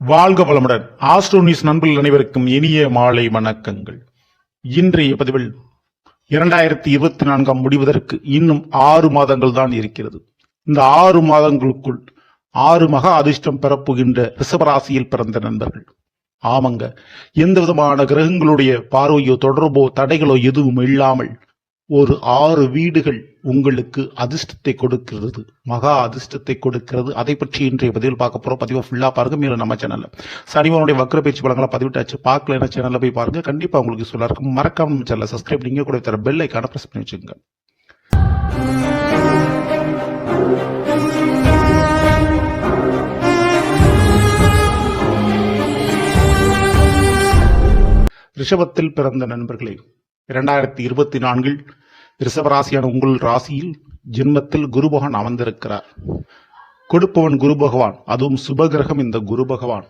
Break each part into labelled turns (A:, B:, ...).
A: வாழ்க வளமுடன். ஆஸ்ட்ரோனிஸ் நண்பர்கள் அனைவருக்கும் இனிய மாலை வணக்கங்கள். இன்றைய பதிவில் இரண்டாயிரத்தி இருபத்தி நான்காம் முடிவதற்கு இன்னும் ஆறு மாதங்கள் தான் இருக்கிறது. இந்த ஆறு மாதங்களுக்குள் ஆறு மகா அதிர்ஷ்டம் பெறப்போகின்ற ரிஷபராசியில் பிறந்த நண்பர்கள். ஆமாங்க எந்த விதமான கிரகங்களுடைய பார்வையோ தொடர்போ தடைகளோ எதுவும் இல்லாமல் ஒரு ஆறு வீடுகள் உங்களுக்கு அதிர்ஷ்டத்தை கொடுக்கிறது மகா அதிர்ஷ்டத்தை கொடுக்கிறது. அதை பற்றி இன்றைய பதிவில் பார்க்க போறோம். பதிவை ஃபுல்லா பாருங்க. மேலும் நம்ம சேனல்ல சனிவனுடைய வக்ர பயிற்சி பலங்களை பதிவிட்டாச்சு. பார்க்கல என்ன சேனல்ல போய் பாருங்க. கண்டிப்பா உங்களுக்கு சொல்ல இருக்கும். மறக்காம நம்ம சேனலை சப்ஸ்கிரைப் நீங்க கூட தர பெல் ஐக்கான பிரஸ் பண்ணி வச்சுக்கோங்க. ரிஷபத்தில் பிறந்த நண்பர்களே இரண்டாயிரத்தி இருபத்தி நான்கில் ரிஷபராசியான உங்கள் ராசியில் ஜென்மத்தில் குருபகவான் அமர்ந்திருக்கிறார். கொடுப்பவன் குரு பகவான் அதுவும் சுபகிரகம் இந்த குரு பகவான்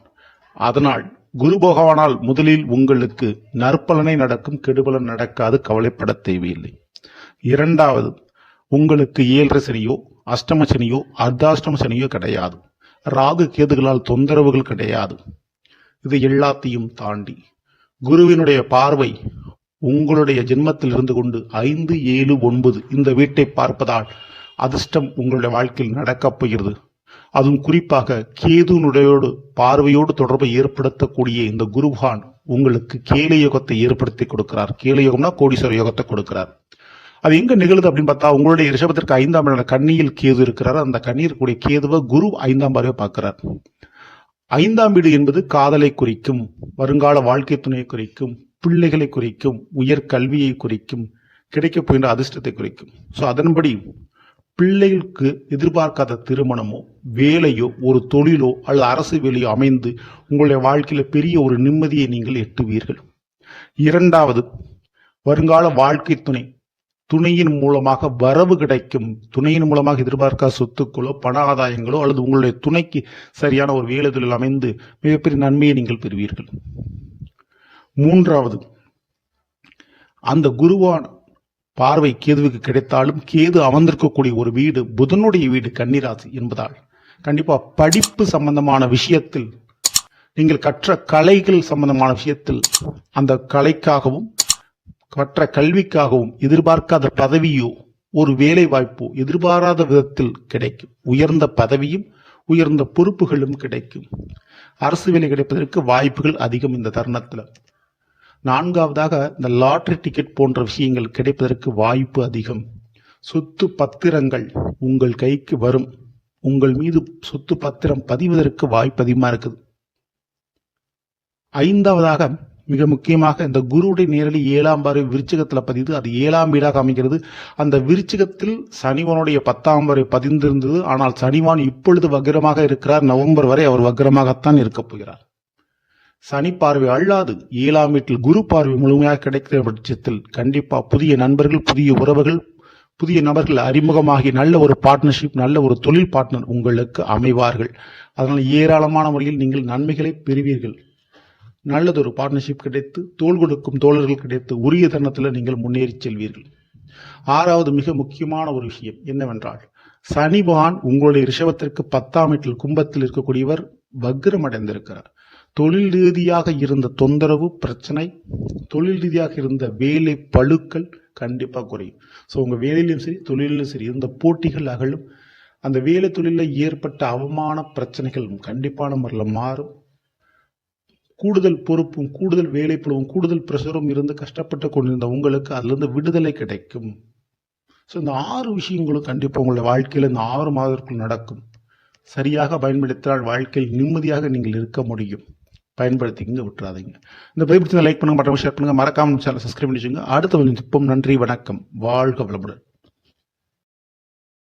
A: அதனால் குரு பகவானால் முதலில் உங்களுக்கு நற்பலனை நடக்கும் கெடுபலன் நடக்காது கவலைப்பட தேவையில்லை. இரண்டாவது உங்களுக்கு ஏழரை சனியோ அஷ்டம சனியோ அர்த்தாஷ்டம சனியோ கிடையாது. ராகு கேதுகளால் தொந்தரவுகள் கிடையாது. இது எல்லாத்தையும் தாண்டி குருவினுடைய பார்வை உங்களுடைய ஜென்மத்தில் இருந்து கொண்டு ஐந்து ஏழு ஒன்பது இந்த வீட்டை பார்ப்பதால் அதிர்ஷ்டம் உங்களுடைய வாழ்க்கையில் நடக்கப் போகிறது. அதுவும் குறிப்பாக கேதுனுடையோடு பார்வையோடு தொடர்பை ஏற்படுத்தக்கூடிய இந்த குருவான் உங்களுக்கு கேல யோகத்தை ஏற்படுத்தி கொடுக்கிறார். கேல யோகம்னா கோடீஸ்வர யோகத்தை கொடுக்கிறார். அது எங்க நிகழுது அப்படின்னு பார்த்தா உங்களுடைய ரிஷபத்திற்கு ஐந்தாம் இடம் கண்ணியில் கேது இருக்கிறார். அந்த கண்ணீர் கூடிய கேதுவை குரு ஐந்தாம் பார்வை பார்க்கிறார். ஐந்தாம் வீடு என்பது காதலை குறிக்கும் வருங்கால வாழ்க்கை துணையை குறிக்கும் பிள்ளைகளை குறிக்கும் உயர் கல்வியை குறிக்கும் கிடைக்கப் போகின்ற அதிர்ஷ்டத்தை குறிக்கும். ஸோ அதன்படி பிள்ளைகளுக்கு எதிர்பார்க்காத திருமணமோ வேலையோ ஒரு தொழிலோ அல்லது அரசு வேலையோ அமைந்து உங்களுடைய வாழ்க்கையில் பெரிய ஒரு நிம்மதியை நீங்கள் எட்டுவீர்கள். இரண்டாவது வருங்கால வாழ்க்கை துணை. துணையின் மூலமாக வரவு கிடைக்கும். துணையின் மூலமாக எதிர்பார்க்காத சொத்துக்களோ பண ஆதாயங்களோ அல்லது உங்களுடைய துணைக்கு சரியான ஒரு வேலை தொழில் அமைந்து மிகப்பெரிய நன்மையை நீங்கள் பெறுவீர்கள். மூன்றாவது அந்த குருவான் பார்வை கேதுவுக்கு கிடைத்தாலும் கேது அமர்ந்திருக்கக்கூடிய ஒரு வீடு புதனுடைய வீடு கன்னிராசி என்பதால் கண்டிப்பா படிப்பு சம்பந்தமான விஷயத்தில் நீங்கள் கற்ற கலைகள் சம்பந்தமான விஷயத்தில் அந்த கலைக்காகவும் கற்ற கல்விக்காகவும் எதிர்பார்க்காத பதவியோ ஒரு வேலை வாய்ப்போ எதிர்பாராத விதத்தில் கிடைக்கும். உயர்ந்த பதவியும் உயர்ந்த பொறுப்புகளும் கிடைக்கும். அரசு வேலை கிடைப்பதற்கு வாய்ப்புகள் அதிகம் இந்த தருணத்தில். நான்காவதாக இந்த லாட்ரி டிக்கெட் போன்ற விஷயங்கள் கிடைப்பதற்கு வாய்ப்பு அதிகம். சொத்து பத்திரங்கள் உங்கள் கைக்கு வரும். உங்கள் மீது சொத்து பத்திரம் பதிவதற்கு வாய்ப்பு அதிகமாக இருக்குது. ஐந்தாவதாக மிக முக்கியமாக இந்த குருவுடைய நேரடி ஏழாம் பார்வை விருச்சகத்தில் பதிது அது ஏழாம் வீடாக அமைகிறது. அந்த விருச்சகத்தில் சனிவனுடைய பத்தாம் வரை பதிந்திருந்தது. ஆனால் சனிவான் இப்பொழுது வக்ரமாக இருக்கிறார். நவம்பர் வரை அவர் வக்ரமாகத்தான் இருக்கப் போகிறார். சனி பார்வை அல்லாது ஏழாம் வீட்டில் குரு பார்வை முழுமையாக கிடைக்கிற பட்சத்தில் கண்டிப்பா புதிய நண்பர்கள் புதிய உறவுகள் புதிய நபர்கள் அறிமுகமாகி நல்ல ஒரு பார்ட்னர்ஷிப் நல்ல ஒரு தொழில் பார்ட்னர் உங்களுக்கு அமைவார்கள். அதனால் ஏராளமான முறையில் நீங்கள் நன்மைகளை பெறுவீர்கள். நல்லதொரு பார்ட்னர்ஷிப் கிடைத்து தோள் கொடுக்கும் தோழர்கள் கிடைத்து உரிய தருணத்தில் நீங்கள் முன்னேறி செல்வீர்கள். ஆறாவது மிக முக்கியமான ஒரு விஷயம் என்னவென்றால் சனி பகவான் உங்களுடைய ரிஷபத்திற்கு பத்தாம் வீட்டில் கும்பத்தில் இருக்கக்கூடியவர் வக்ரம் அடைந்திருக்கிறார் தொழில் ரீதியாக இருந்த தொந்தரவு பிரச்சனை தொழில் ரீதியாக இருந்த வேலை பழுக்கள் கண்டிப்பாக குறையும். ஸோ உங்கள் வேலையிலும் சரி தொழிலும் சரி இருந்த போட்டிகள் அகலும். அந்த வேலை தொழிலில் ஏற்பட்ட அவமான பிரச்சனைகளும் கண்டிப்பான முறையில் மாறும். கூடுதல் பொறுப்பும் கூடுதல் வேலைப்பளவும் கூடுதல் பிரஷரும் இருந்து கஷ்டப்பட்டு கொண்டிருந்த உங்களுக்கு அதுலேருந்து விடுதலை கிடைக்கும். ஸோ இந்த ஆறு விஷயங்களும் கண்டிப்பாக உங்களுடைய வாழ்க்கையில் இந்த ஆறு மாதத்திற்குள் நடக்கும். சரியாக பயன்படுத்தினால் வாழ்க்கையில் நிம்மதியாக நீங்கள் இருக்க முடியும். பயன்படுத்திக்கிங்க விட்டுறாதீங்க. இந்த பதிவு லைக் பண்ணுங்க மற்ற ஷேர் பண்ணுங்க மறக்காம சேனல் சப்ஸ்கிரைப் பண்ணி வச்சுங்க அடுத்த வந்து நன்றி வணக்கம். வாழ்க வளமுடன்.